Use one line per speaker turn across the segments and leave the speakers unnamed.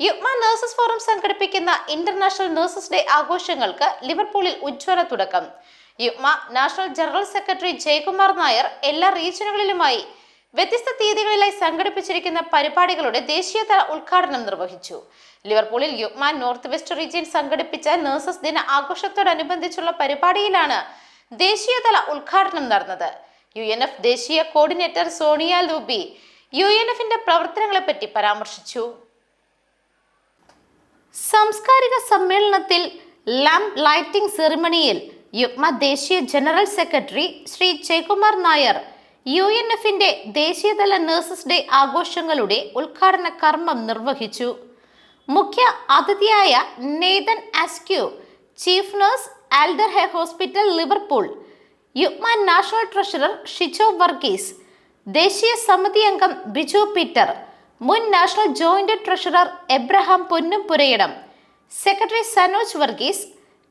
യുഗ്മ nurses forum സംഘടിപ്പിക്കുന്ന international nurses day ആഘോഷങ്ങൾക്ക് ലിവർപൂളിൽ ഉജ്ജ്വല തുടക്കം. UUKMA national general secretary Jayakumar Nair എല്ലാ റീജിയനുകളിലുമായി വ്യത്യസ്ത തീയതികളിലായി സംഘടിപ്പിച്ചിരിക്കുന്ന പരിപാടികളുടെ ദേശീയതല ഉദ്ഘാടനം നിർവഹിച്ചു. ലിവർപൂളിൽ യുഗ്മ നോർത്ത് വെസ്റ്റ് റീജിയൻ സംഘടിപ്പിച്ച നഴ്സസ് ദിന ആഘോഷത്തോടനുബന്ധിച്ചുള്ള പരിപാടിയിലാണ് ദേശീയതല ഉദ്ഘാടനം നടന്നത്. യു എൻ എഫ് ദേശീയ coordinator Sonia Luby U N എഫിന്റെ പ്രവർത്തനങ്ങളെപ്പറ്റി പരാമർശിച്ചു. സാംസ്കാരിക സമ്മേളനത്തിൽ ലാംപ് ലൈറ്റിംഗ് സെറിമണിയിൽ യുഗ്മ ദേശീയ general secretary Shri Jayakumar Nair U N എഫിന്റെ ദേശീയതല നഴ്സസ് ഡേ ആഘോഷങ്ങളുടെ ഉദ്ഘാടന കർമ്മം നിർവഹിച്ചു. മുഖ്യ അതിഥിയായ Nathan Askew chief nurse Alder Hey hospital Liverpool Yugma national treasurer Shijo Varghese ദേശീയ സമിതി അംഗം ബിജു പീറ്റർ മുൻ national joint treasurer Abraham Ponnum Purayidam secretary Sanoj Varghese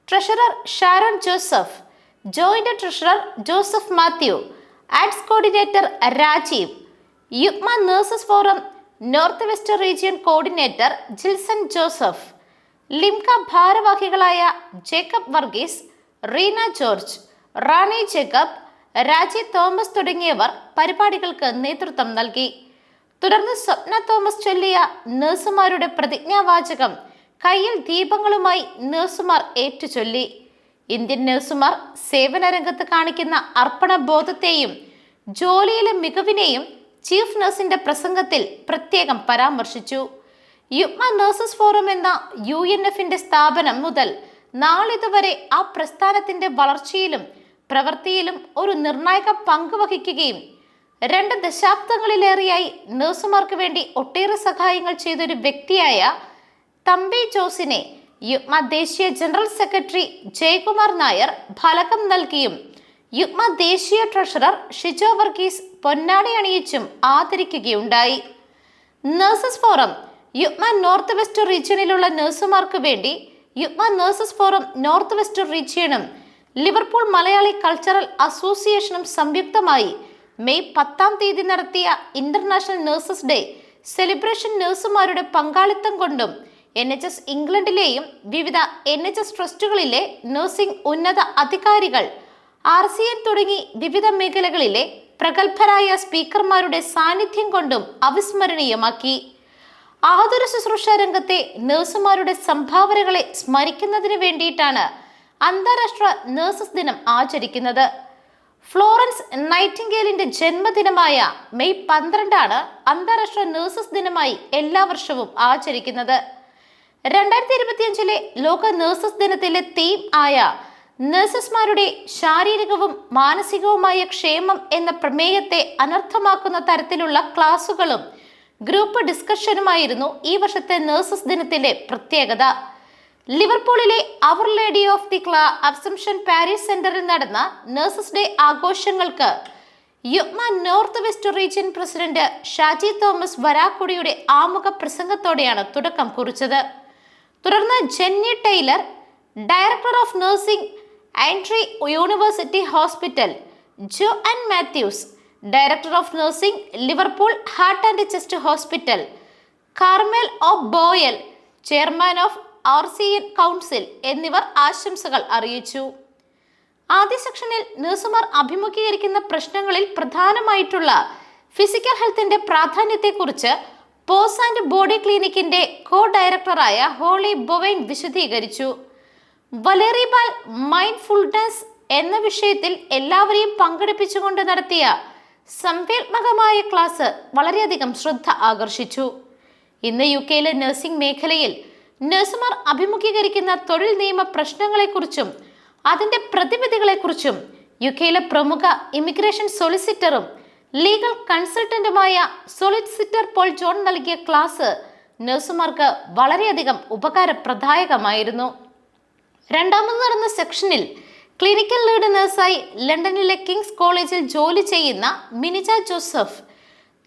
treasurer Sharon Joseph joint treasurer Joseph Mathew ads coordinator Rajeev Yugma nurses forum north west region coordinator Jilson Joseph LIMCA ഭാരവാഹികളായ Jacob Varghese Reena George Rani Jacob Raji Thomas തുടങ്ങിയവർ പരിപാടികൾക്ക് നേതൃത്വം നൽകി. തുടർന്ന് സ്വപ്ന Thomas ചൊല്ലിയ നഴ്സുമാരുടെ പ്രതിജ്ഞാവാചകം കയ്യിൽ ദീപങ്ങളുമായി നഴ്സുമാർ ഏറ്റുചൊല്ലി. Indian നഴ്സുമാർ സേവന രംഗത്ത് കാണിക്കുന്ന അർപ്പണബോധത്തെയും ജോലിയിലെ മികവിനെയും ചീഫ് നഴ്സിന്റെ പ്രസംഗത്തിൽ പ്രത്യേകം പരാമർശിച്ചു. യുഗ്മ നഴ്സസ് ഫോറം എന്ന യു എൻ എഫിന്റെ സ്ഥാപനം മുതൽ നാളിതുവരെ ആ പ്രസ്ഥാനത്തിന്റെ വളർച്ചയിലും പ്രവൃത്തിയിലും ഒരു നിർണായക പങ്ക് വഹിക്കുകയും രണ്ട് ദശാബ്ദങ്ങളിലേറെയായി നഴ്സുമാർക്ക് വേണ്ടി ഒട്ടേറെ സഹായങ്ങൾ ചെയ്തൊരു വ്യക്തിയായ തമ്പി ജോസിനെ യുഗ്മ ദേശീയ ജനറൽ സെക്രട്ടറി ജയകുമാർ നായർ ഫലകം നൽകിയും യുഗ്മ ദേശീയ ട്രഷറർ ഷിജോ വർഗീസ് പൊന്നാടി അണിയിച്ചും ആദരിക്കുകയുണ്ടായി. Nurses forum Yugma north west റീജിയനിലുള്ള നഴ്സുമാർക്ക് വേണ്ടി Yugma nurses forum north west റീജിയനും Liverpool Malayali cultural അസോസിയേഷനും സംയുക്തമായി മെയ് പത്താം തീയതി നടത്തിയ ഇന്റർനാഷണൽ നഴ്സസ് ഡേ സെലിബ്രേഷൻ നഴ്സുമാരുടെ പങ്കാളിത്തം കൊണ്ടും എൻ എച്ച് എസ് ഇംഗ്ലണ്ടിലെയും വിവിധ എൻ എച്ച് എസ് ട്രസ്റ്റുകളിലെ നഴ്സിംഗ് ഉന്നത അധികാരികൾ ആർ സി എൻ തുടങ്ങി വിവിധ മേഖലകളിലെ പ്രഗത്ഭരായ സ്പീക്കർമാരുടെ സാന്നിധ്യം കൊണ്ടും അവിസ്മരണീയമാക്കി. ആതുര ശുശ്രൂഷ രംഗത്തെ നഴ്സുമാരുടെ സംഭാവനകളെ സ്മരിക്കുന്നതിന് വേണ്ടിയിട്ടാണ് അന്താരാഷ്ട്ര നഴ്സസ് ദിനം ആചരിക്കുന്നത്. ഫ്ലോറൻസ് നൈറ്റിംഗേലിന്റെ ജന്മദിനമായ മെയ് പന്ത്രണ്ടാണ് അന്താരാഷ്ട്ര നഴ്സസ് ദിനമായി എല്ലാ വർഷവും ആചരിക്കുന്നത്. രണ്ടായിരത്തി ഇരുപത്തിയഞ്ചിലെ ലോക നഴ്സസ് ദിനത്തിലെ തീം ആയ നഴ്സസ്മാരുടെ ശാരീരികവും മാനസികവുമായ ക്ഷേമം എന്ന പ്രമേയത്തെ അനർത്ഥമാക്കുന്ന തരത്തിലുള്ള ക്ലാസുകളും ഗ്രൂപ്പ് ഡിസ്കഷനുമായിരുന്നു ഈ വർഷത്തെ നഴ്സസ് ദിനത്തിന്റെ പ്രത്യേകത. ലിവർപൂളിലെ അവർ ലേഡി ഓഫ് ദി ക്ലാ അബ്സംഷൻ പാരീസ് സെന്ററിൽ നടന്ന നഴ്സസ് ഡേ ആഘോഷങ്ങൾക്ക് Yugma north west region president Shaji Thomas വരാക്കുടിയുടെ ആമുഖ പ്രസംഗത്തോടെയാണ് തുടക്കം കുറിച്ചത്. തുടർന്ന് Jenny Tyler director of nursing Aintree university hospital Joanne Mathews director of nursing Liverpool heart and chest hospital Carmel O'Boyle chairman of R C N council എന്നിവർ ആശംസകൾ അറിയിച്ചു. ആദ്യ സെക്ഷനിൽ നഴ്സുമാർ അഭിമുഖീകരിക്കുന്ന പ്രശ്നങ്ങളിൽ പ്രധാനമായിട്ടുള്ള ഫിസിക്കൽ ഹെൽത്തിന്റെ പ്രാധാന്യത്തെക്കുറിച്ച് പോസ് ആൻഡ് ബോഡി ക്ലിനിക്കിന്റെ കോ ഡയറക്ടറായ ഹോളി ബൊവൈൻ വിശദീകരിച്ചു. വലേറിബാൽ മൈൻഡ്ഫുൾനെസ് എന്ന വിഷയത്തിൽ എല്ലാവരെയും പങ്കെടുപ്പിച്ചുകൊണ്ട് നടത്തിയ സംവേത്മകമായ ക്ലാസ് വളരെയധികം ശ്രദ്ധ ആകർഷിച്ചു. ഇന്ന് യു കെയിലെ നഴ്സിംഗ് മേഖലയിൽ നഴ്സുമാർ അഭിമുഖീകരിക്കുന്ന തൊഴിൽ നിയമ പ്രശ്നങ്ങളെക്കുറിച്ചും അതിന്റെ പ്രതിവിധികളെക്കുറിച്ചും യു കെയിലെ പ്രമുഖ ഇമിഗ്രേഷൻ സൊളിസിറ്ററും ലീഗൽ കൺസൾട്ടന്റുമായ സൊളിസിറ്റർ പോൾ ജോൺ നൽകിയ ക്ലാസ് നഴ്സുമാർക്ക് വളരെയധികം ഉപകാരപ്രദായകമായിരുന്നു. രണ്ടാമത് നടന്ന സെക്ഷനിൽ ക്ലിനിക്കൽ ലീഡ് നഴ്സായി ലണ്ടനിലെ കിങ്സ് കോളേജിൽ ജോലി ചെയ്യുന്ന മിനിജ ജോസഫ്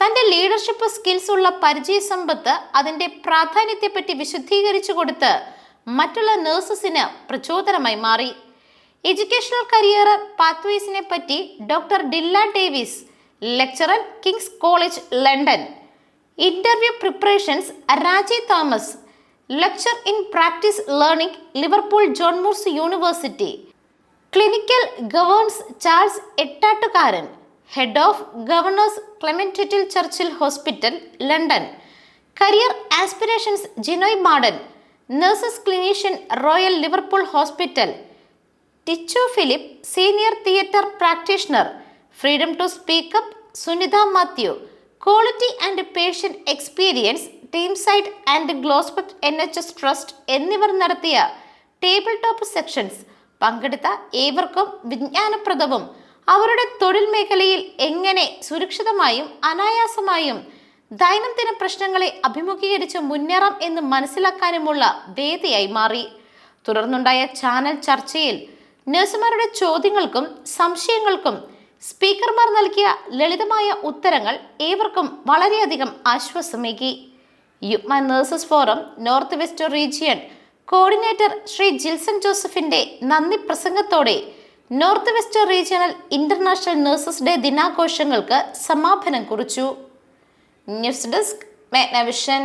തന്റെ ലീഡർഷിപ്പ് സ്കിൽസ് ഉള്ള പരിചയ പരിചയസമ്പത്ത് അതിന്റെ പ്രാധാന്യത്തെപ്പറ്റി വിശദീകരിച്ചു കൊടുത്ത് മറ്റുള്ള നഴ്സസിന് പ്രചോദനമായി മാറി. എഡ്യൂക്കേഷണൽ കരിയർ പാത്വേസിനെ പറ്റി doctor Dilla Davis lecturer Kings College London interview preparations Raji Thomas lecture in practice learning Liverpool John Moores university clinical governance Charles Ettattukaran head of governors ക്ലെമന്റിറ്റിൽ Churchill hospital London career aspirations Jinoy Madan nurses clinician Royal Liverpool hospital Tichu Philip senior theatre practitioner freedom to speak up Sunitha Mathew quality and patient experience team site and ഗ്ലോസ്പെറ്റ് N H S trust എന്നിവർ നടത്തിയ table top sections പങ്കെടുത്ത ഏവർക്കും വിജ്ഞാനപ്രദവും. അവരുടെ തൊഴിൽ മേഖലയിൽ എങ്ങനെ സുരക്ഷിതമായും അനായാസമായും ദൈനംദിന പ്രശ്നങ്ങളെ അഭിമുഖീകരിച്ച് മുന്നേറാം എന്ന് മനസ്സിലാക്കാനുമുള്ള വേദിയായി മാറി. തുടർന്നുണ്ടായ ചാനൽ ചർച്ചയിൽ നഴ്സുമാരുടെ ചോദ്യങ്ങൾക്കും സംശയങ്ങൾക്കും സ്പീക്കർമാർ നൽകിയ ലളിതമായ ഉത്തരങ്ങൾ ഏവർക്കും വളരെയധികം ആശ്വാസമേകി. Yugma nurses forum north west region coordinator Shri Jilson ജോസഫിന്റെ നന്ദി പ്രസംഗത്തോടെ north west regional international nurses day ദിനാഘോഷങ്ങൾക്ക് സമാപനം കുറിച്ചു. News desk മേഗ്നവിഷൻ